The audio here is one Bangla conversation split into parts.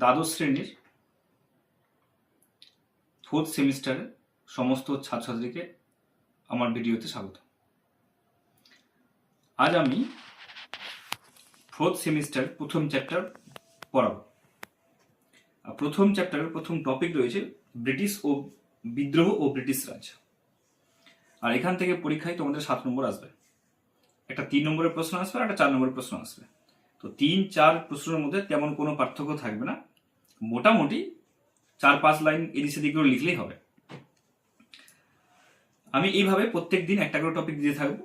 দ্বাদশ শ্রেণির ফোর্থ সেমিস্টারের সমস্ত ছাত্রছাত্রীকে আমার ভিডিওতে স্বাগত। আজ আমি ফোর্থ সেমিস্টার প্রথম চ্যাপ্টার পড়াবো। প্রথম চ্যাপ্টারের প্রথম টপিক রয়েছে ব্রিটিশ ও বিদ্রোহ ও ব্রিটিশ রাজ। আর এখান থেকে পরীক্ষায় তোমাদের সাত নম্বর আসবে। একটা তিন নম্বরের প্রশ্ন আসবে আর একটা চার নম্বরের প্রশ্ন আসবে। তো তিন, চার প্রশ্নের মধ্যে তেমন কোনো পার্থক্য থাকবে না। মোটামুটি চার পাঁচ লাইন এদিক সেদিক করে লিখলেই হবে। আমি এইভাবে প্রত্যেক দিন একটা করে টপিক দিয়ে থাকব।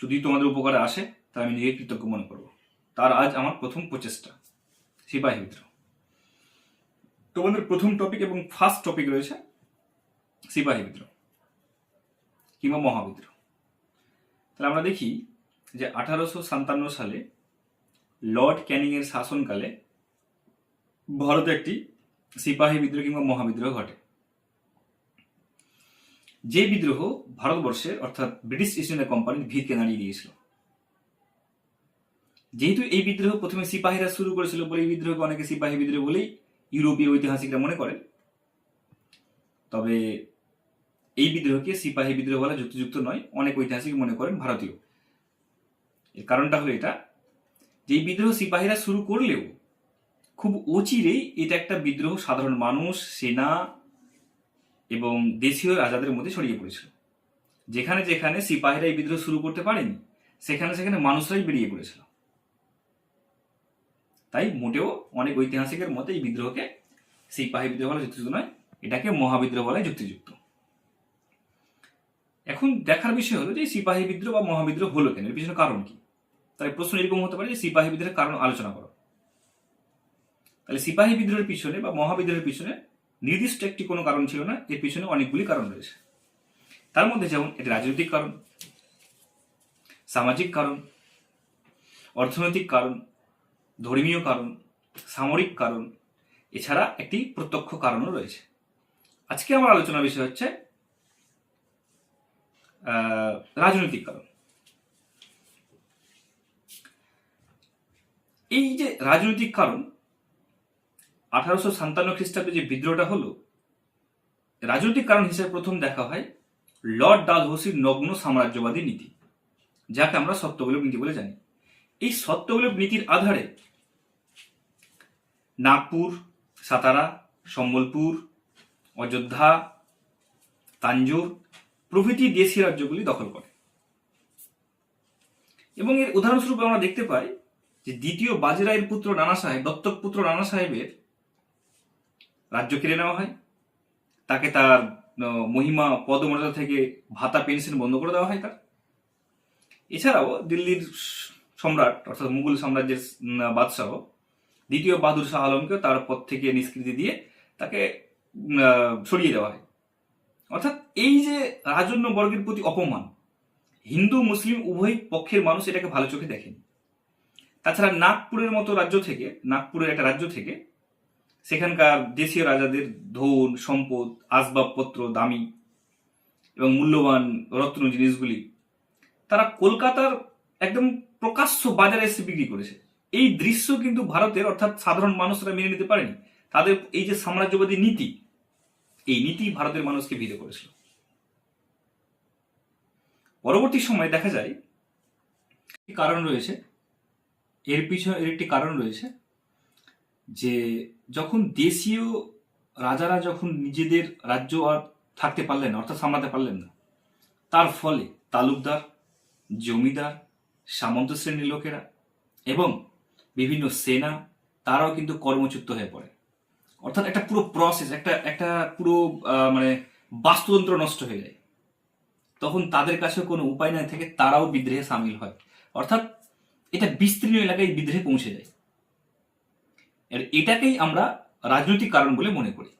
যদি তোমাদের উপকারে আসে, তাহলে আমি নিজে কৃতজ্ঞ মনে করব। তার আজ আমার প্রথম প্রচেষ্টা, সিপাহী বিদ্রোহ তোমাদের প্রথম টপিক এবং ফার্স্ট টপিক রয়েছে সিপাহী বিদ্রোহ কিংবা মহাবিদ্রোহ তাহলে আমরা দেখি যে আঠারোশো সাতান্ন সালে লর্ড ক্যানিং এর শাসনকালে ভারতে একটি সিপাহী বিদ্রোহ কিংবা মহাবিদ্রোহ ঘটে। যে বিদ্রোহ ভারতবর্ষের অর্থাৎ ব্রিটিশ ইস্ট ইন্ডিয়া কোম্পানির ভিতকে নাড়িয়ে দিয়েছিল। যেহেতু এই বিদ্রোহ প্রথমে সিপাহীরা শুরু করেছিল বলে এই বিদ্রোহকে অনেকে সিপাহী বিদ্রোহ বলেই ইউরোপীয় ঐতিহাসিকরা মনে করেন। তবে এই বিদ্রোহকে সিপাহী বিদ্রোহ বলা যুক্তিযুক্ত নয়, অনেক ঐতিহাসিক মনে করেন ভারতীয়। এর কারণটা হলো এটা, যে এই বিদ্রোহ সিপাহীরা শুরু করলেও খুব অচিরেই এটা একটা বিদ্রোহ, সাধারণ মানুষ, সেনা এবং দেশীয় রাজাদের মধ্যে ছড়িয়ে পড়েছিল। যেখানে যেখানে সিপাহীরা এই বিদ্রোহ শুরু করতে পারেনি, সেখানে সেখানে মানুষরাই বেরিয়ে পড়েছিল। তাই মোটেও অনেক ঐতিহাসিকের মতে এই বিদ্রোহকে সিপাহী বিদ্রোহ বলা যুক্তিযুক্ত নয়, এটাকে মহাবিদ্রোহ বলা যুক্তিযুক্ত। এখন দেখার বিষয় হলো যে সিপাহী বিদ্রোহ বা মহাবিদ্রোহ হলো কেন? এর পিছনে কারণ কি? তাই প্রশ্ন এরকম হতে পারে যে সিপাহী বিদ্রোহের কারণ আলোচনা করো। তাহলে সিপাহী বিদ্রোহের পিছনে বা মহাবিদ্রোহের পিছনে নির্দিষ্ট একটি কোনো কারণ ছিল না, এর পিছনে অনেকগুলি কারণ রয়েছে। তার মধ্যে যেমন এটি রাজনৈতিক কারণ, সামাজিক কারণ, অর্থনৈতিক কারণ, ধর্মীয় কারণ, সামরিক কারণ, এছাড়া একটি প্রত্যক্ষ কারণও রয়েছে। আজকে আমার আলোচনার বিষয় হচ্ছে রাজনৈতিক কারণ। এই যে রাজনৈতিক কারণ আঠারোশো সাতান্ন খ্রিস্টাব্দে যে বিদ্রোহটা হলো, রাজনৈতিক কারণ হিসেবে প্রথম দেখা হয় লর্ড ডালহৌসির নগ্ন সাম্রাজ্যবাদী নীতি, যাকে আমরা সত্যবিলোপ নীতি বলে জানি। এই সত্যবিলোপ নীতির আধারে নাগপুর, সাতারা, সম্বলপুর, অযোধ্যা, তাঞ্জোর প্রভৃতি দেশীয় রাজ্যগুলি দখল করে। এবং এর উদাহরণস্বরূপ আমরা দেখতে পাই যে দ্বিতীয় বাজিরায়ের পুত্র নানা সাহেব, দত্তক পুত্র নানা সাহেবের রাজ্য কেড়ে নেওয়া হয়। তাকে তার মহিমা পদমর্যাদা থেকে ভাতা পেনশন বন্ধ করে দেওয়া হয় তার। এছাড়াও দিল্লির সম্রাট, অর্থাৎ মুঘল সাম্রাজ্যের বাদশাহ দ্বিতীয় বাহাদুর শাহ আলমকে তার পদ থেকে নিষ্কৃতি দিয়ে তাকে সরিয়ে দেওয়া হয়। অর্থাৎ এই যে রাজন্য বর্গের প্রতি অপমান, হিন্দু, মুসলিম উভয় পক্ষের মানুষ এটাকে ভালো চোখে দেখেন। তাছাড়া নাগপুরের মতো রাজ্য থেকে, নাগপুরের একটা রাজ্য থেকে সেখানকার দেশীয় রাজাদের ধন, সম্পদ, আসবাবপত্র, দামি এবং মূল্যবান রত্ন জিনিসগুলি তারা কলকাতার একদম প্রকাশ্য বাজারে এসে বিক্রি করেছে। এই দৃশ্য কিন্তু ভারতের অর্থাৎ সাধারণ মানুষরা মেনে নিতে পারেনি। তাদের এই যে সাম্রাজ্যবাদী নীতি, এই নীতি ভারতের মানুষকে ভিড়ে করেছিল। পরবর্তী সময়ে দেখা যায় কারণ রয়েছে, এর পিছনে, এর একটি কারণ রয়েছে যে যখন দেশীয় রাজারা যখন নিজেদের রাজ্য আর থাকতে পারলেন অর্থাৎ সামলাতে পারলেন না, তার ফলে তালুকদার, জমিদার, সামন্ত শ্রেণির লোকেরা এবং বিভিন্ন সেনা, তারাও কিন্তু কর্মচ্যুত হয়ে পড়ে। অর্থাৎ একটা পুরো প্রসেস একটা একটা পুরো মানে বাস্তুতন্ত্র নষ্ট হয়ে যায়। তখন তাদের কাছে কোনো উপায় না থেকে তারাও বিদ্রোহে সামিল হয়। অর্থাৎ এটা বিস্তীর্ণ এলাকায় বিদ্রোহে পৌঁছে যায়। এটাকেই আমরা রাজনৈতিক কারণ বলে মনে করি।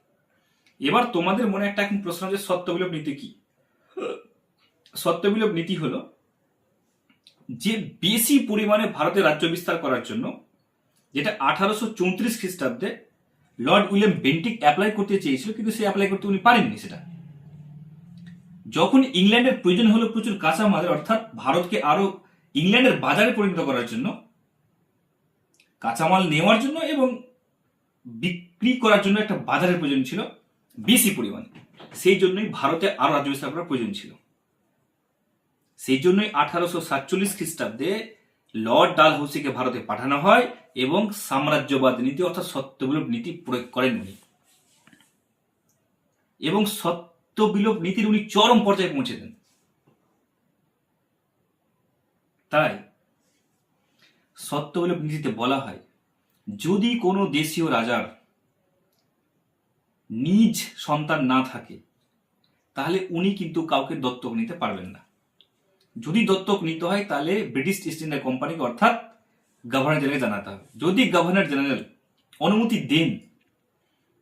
এবার তোমাদের মনে একটা এখন প্রশ্ন যে সত্যবিলোপ নীতি কি? সত্যবিলোপ নীতি হলো যে বেশি পরিমাণে ভারতে রাজ্য বিস্তার করার জন্য যেটা আঠারোশো চৌত্রিশ খ্রিস্টাব্দে লর্ড উইলিয়াম বেন্টিক অ্যাপ্লাই করতে চেয়েছিল, কিন্তু সে অ্যাপ্লাই করতে উনি পারেননি সেটা। যখন ইংল্যান্ডের প্রয়োজন হলো প্রচুর কাঁচামালের অর্থাৎ ভারতকে আরও ইংল্যান্ডের বাজারে পরিণত করার জন্য কাঁচামাল নেওয়ার জন্য এবং বিক্রি করার জন্য একটা বাজারের প্রয়োজন ছিল, বেশি পরিমাণে। সেই জন্যই ভারতে আরও রাজ্য করার প্রয়োজন ছিল। সেই জন্যই আঠারোশো সাতচল্লিশ খ্রিস্টাব্দে লর্ড ডালহৌসিকে ভারতে পাঠানো হয় এবং সাম্রাজ্যবাদ নীতি অর্থাৎ সত্যবিলোপ নীতি প্রয়োগ করেন উনি। এবং সত্যবিলোপ নীতির উনি চরম পর্যায়ে পৌঁছে দেন। তাই সত্যবিলোপ নীতিতে বলা হয়। যদি কোনো দেশীয় রাজার নিজ সন্তান না থাকে, তাহলে উনি কিন্তু কাউকে দত্তক নিতে পারবেন না। যদি দত্তক নিতে হয়, তাহলে ব্রিটিশ ইস্ট ইন্ডিয়া কোম্পানিকে অর্থাৎ গভর্নর জেনারেল জানাতে হবে। যদি গভর্নর জেনারেল অনুমতি দেন,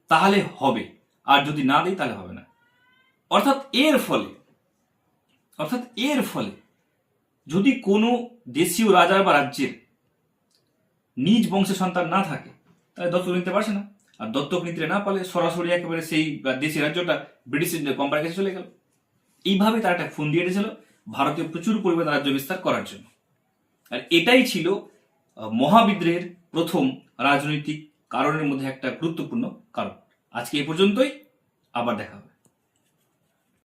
তাহলে হবে। আর যদি না দেয়, তাহলে হবে না। অর্থাৎ এর ফলে, অর্থাৎ এর ফলে যদি কোনো দেশীয় রাজার বা রাজ্যের নিজ বংশের সন্তান না থাকে, তাহলে দত্তক নিতে পারছে না। আর দত্তক নিতে না পারলে সরাসরি একেবারে সেই দেশি রাজ্যটা ব্রিটিশ কোম্পানির কাছে চলে গেল। এইভাবে তারা একটা ফোন দিয়ে দিয়েছিল ভারতীয় প্রচুর পরিমাণে রাজ্য বিস্তার করার জন্য। আর এটাই ছিল মহাবিদ্রোহের প্রথম রাজনৈতিক কারণের মধ্যে একটা গুরুত্বপূর্ণ কারণ। আজকে এ পর্যন্তই, আবার দেখা হবে।